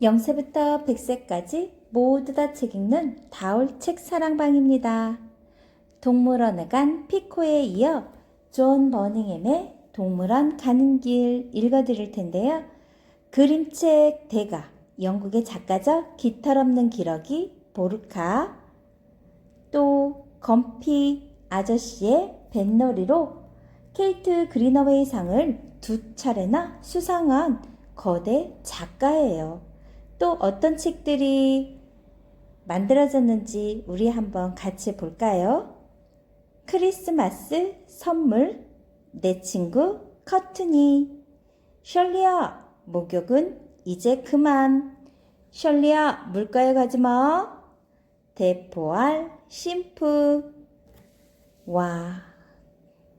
0세부터 100세까지 모두 다 책 읽는 다올 책 사랑방입니다. 동물원에 간 피코에 이어 존 버닝햄의 동물원 가는 길 읽어드릴 텐데요. 그림책 대가, 영국의 작가죠. 깃털 없는 기러기, 보르카, 또 건피 아저씨의 뱃놀이로 케이트 그리너웨이 상을 두 차례나 수상한 거대 작가예요. 또 어떤 책들이 만들어졌는지 우리 한번 같이 볼까요? 크리스마스 선물 내 친구 커튼이 셜리야 목욕은 이제 그만. 셜리야 물가에 가지 마. 대포알 심프 와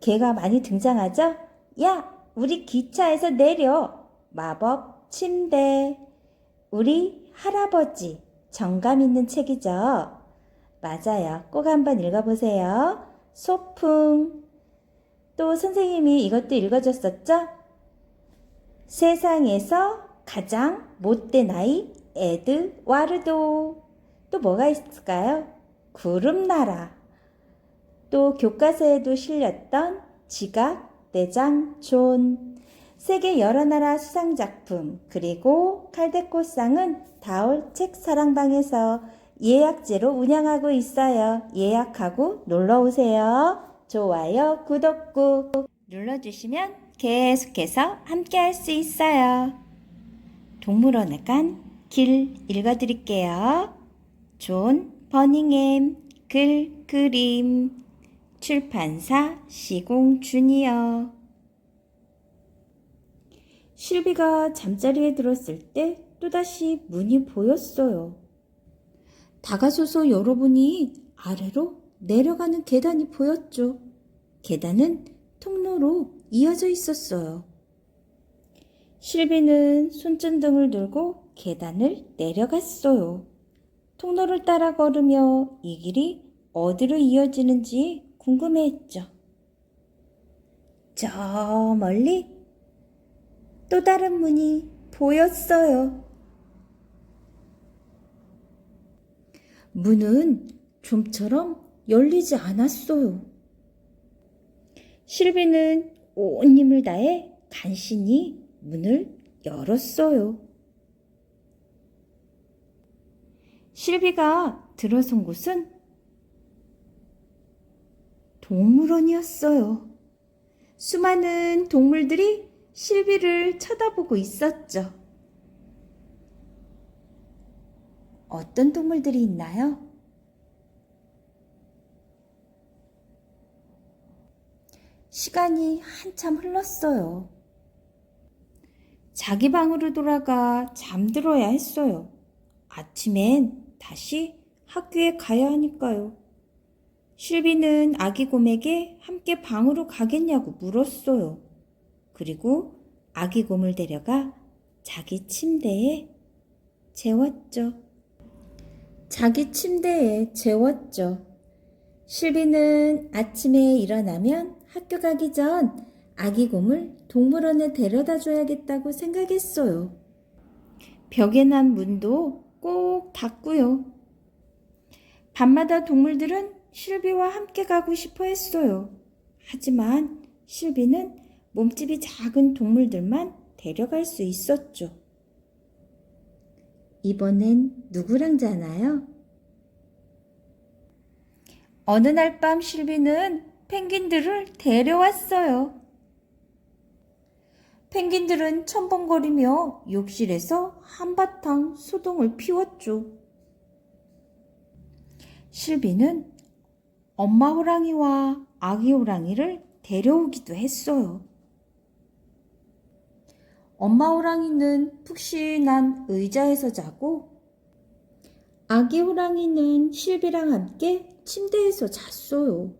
개가 많이 등장하죠? 야 우리 기차에서 내려. 마법 침대 우리 할아버지 정감 있는 책이죠. 맞아요. 꼭 한번 읽어보세요. 소풍. 또 선생님이 이것도 읽어줬었죠? 세상에서 가장 못된 아이 에드와르도. 또 뭐가 있을까요? 구름나라. 또 교과서에도 실렸던 지각 내장 존. 세계 여러 나라 수상작품, 그리고 칼데코상은 다올 책 사랑방에서 예약제로 운영하고 있어요. 예약하고 놀러 오세요. 좋아요, 구독 꾹 눌러주시면 계속해서 함께 할 수 있어요. 동물원에 간 길 읽어드릴게요. 존 버닝햄 글 그림 출판사 시공 주니어 실비가 잠자리에 들었을 때 또다시 문이 보였어요. 다가서서 여러분이 아래로 내려가는 계단이 보였죠. 계단은 통로로 이어져 있었어요. 실비는 손전등을 들고 계단을 내려갔어요. 통로를 따라 걸으며 이 길이 어디로 이어지는지 궁금해했죠. 저 멀리 또 다른 문이 보였어요. 문은 좀처럼 열리지 않았어요. 실비는 온 힘을 다해 간신히 문을 열었어요. 실비가 들어선 곳은 동물원이었어요. 수많은 동물들이 실비를 쳐다보고 있었죠. 어떤 동물들이 있나요? 시간이 한참 흘렀어요. 자기 방으로 돌아가 잠들어야 했어요. 아침엔 다시 학교에 가야 하니까요. 실비는 아기 곰에게 함께 방으로 가겠냐고 물었어요. 그리고 아기 곰을 데려가 자기 침대에 재웠죠. 자기 침대에 재웠죠. 실비는 아침에 일어나면 학교 가기 전 아기 곰을 동물원에 데려다 줘야겠다고 생각했어요. 벽에 난 문도 꼭 닫고요. 밤마다 동물들은 실비와 함께 가고 싶어 했어요. 하지만 실비는 몸집이 작은 동물들만 데려갈 수 있었죠. 이번엔 누구랑 자나요? 어느 날 밤 실비는 펭귄들을 데려왔어요. 펭귄들은 첨벙거리며 욕실에서 한바탕 소동을 피웠죠. 실비는 엄마 호랑이와 아기 호랑이를 데려오기도 했어요. 엄마 호랑이는 푹신한 의자에서 자고 아기 호랑이는 실비랑 함께 침대에서 잤어요.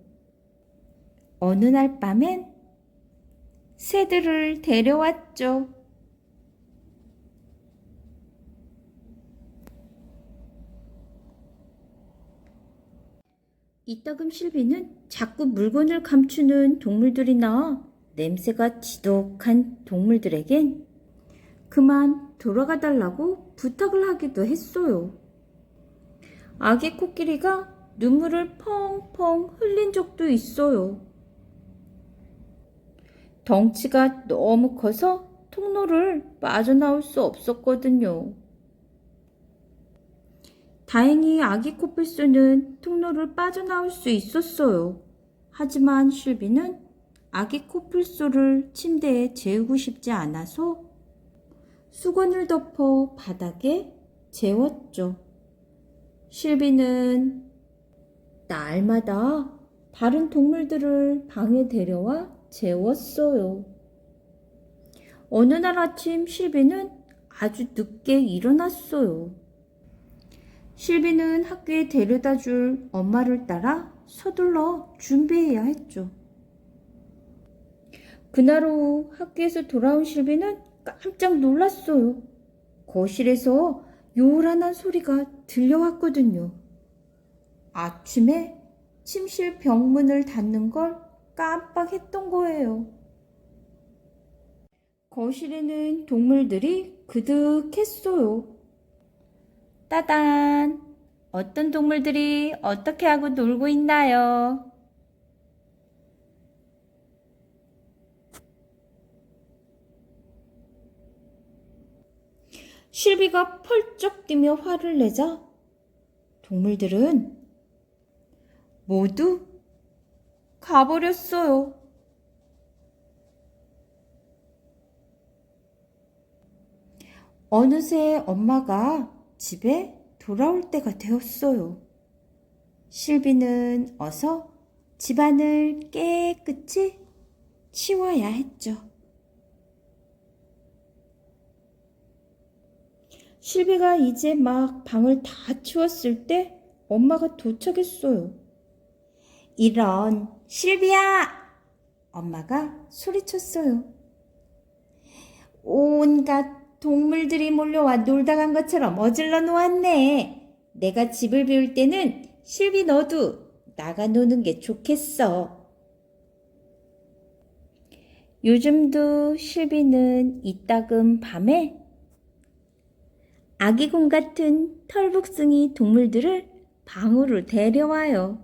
어느 날 밤엔 새들을 데려왔죠. 이따금 실비는 자꾸 물건을 감추는 동물들이나 냄새가 지독한 동물들에겐 그만 돌아가 달라고 부탁을 하기도 했어요. 아기 코끼리가 눈물을 펑펑 흘린 적도 있어요. 덩치가 너무 커서 통로를 빠져나올 수 없었거든요. 다행히 아기 코뿔소는 통로를 빠져나올 수 있었어요. 하지만 실비는 아기 코뿔소를 침대에 재우고 싶지 않아서 수건을 덮어 바닥에 재웠죠. 실비는 날마다 다른 동물들을 방에 데려와 재웠어요. 어느 날 아침 실비는 아주 늦게 일어났어요. 실비는 학교에 데려다 줄 엄마를 따라 서둘러 준비해야 했죠. 그날 오후 학교에서 돌아온 실비는 깜짝 놀랐어요. 거실에서 요란한 소리가 들려왔거든요. 아침에 침실 벽문을 닫는 걸 깜빡했던 거예요. 거실에는 동물들이 그득했어요. 따단! 어떤 동물들이 어떻게 하고 놀고 있나요? 실비가 펄쩍 뛰며 화를 내자 동물들은 모두 가버렸어요. 어느새 엄마가 집에 돌아올 때가 되었어요. 실비는 어서 집안을 깨끗이 치워야 했죠. 실비가 이제 막 방을 다 치웠을 때 엄마가 도착했어요. 이런 실비야! 엄마가 소리쳤어요. 온갖 동물들이 몰려와 놀다 간 것처럼 어질러 놓았네. 내가 집을 비울 때는 실비 너도 나가 노는 게 좋겠어. 요즘도 실비는 이따금 밤에 아기곰 같은 털북숭이 동물들을 방으로 데려와요.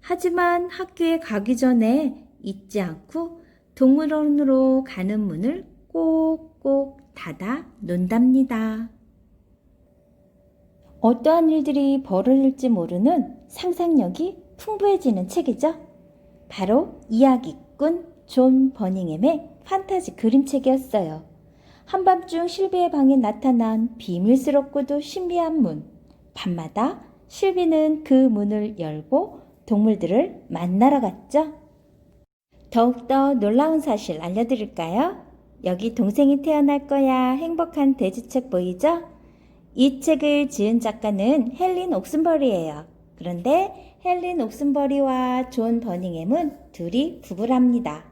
하지만 학교에 가기 전에 잊지 않고 동물원으로 가는 문을 꼭꼭 닫아 놓답니다. 어떠한 일들이 벌어질지 모르는 상상력이 풍부해지는 책이죠. 바로 이야기꾼 존 버닝햄의 판타지 그림책이었어요. 한밤중 실비의 방에 나타난 비밀스럽고도 신비한 문. 밤마다 실비는 그 문을 열고 동물들을 만나러 갔죠. 더욱더 놀라운 사실 알려드릴까요? 여기 동생이 태어날 거야 행복한 돼지책 보이죠? 이 책을 지은 작가는 헬린 옥슨버리예요. 그런데 헬린 옥슨버리와 존 버닝햄은 둘이 부부랍니다.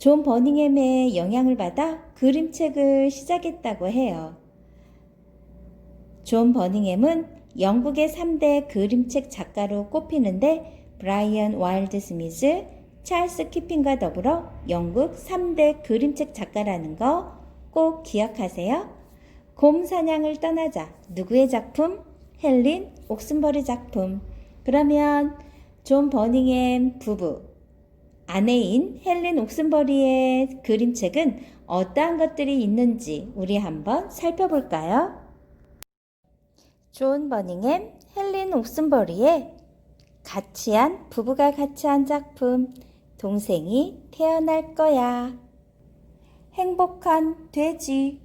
존 버닝햄의 영향을 받아 그림책을 시작했다고 해요. 존 버닝햄은 영국의 3대 그림책 작가로 꼽히는데 브라이언 와일드 스미스, 찰스 키핑과 더불어 영국 3대 그림책 작가라는 거 꼭 기억하세요. 곰 사냥을 떠나자 누구의 작품? 헬린 옥슨버리 작품. 그러면 존 버닝햄 부부 아내인 헬린 옥슨버리의 그림책은 어떠한 것들이 있는지 우리 한번 살펴볼까요? 존 버닝햄, 헬린 옥슨버리의 같이 한 부부가 같이 한 작품 동생이 태어날 거야. 행복한 돼지.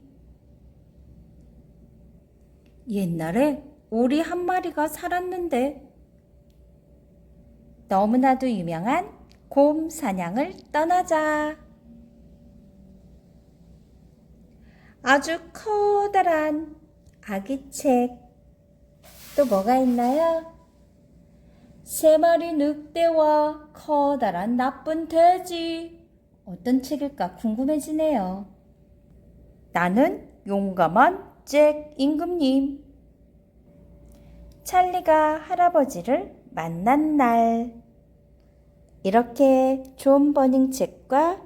옛날에 오리 한 마리가 살았는데 너무나도 유명한 곰 사냥을 떠나자. 아주 커다란 아기책. 또 뭐가 있나요? 세 마리 늑대와 커다란 나쁜 돼지. 어떤 책일까 궁금해지네요. 나는 용감한 잭 임금님. 찰리가 할아버지를 만난 날. 이렇게 존 버닝 책과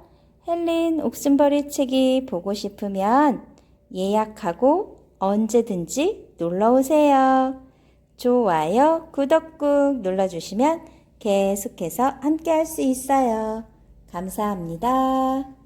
헬린 옥슨버리 책이 보고 싶으면 예약하고 언제든지 놀러 오세요. 좋아요, 구독 꾹 눌러주시면 계속해서 함께 할 수 있어요. 감사합니다.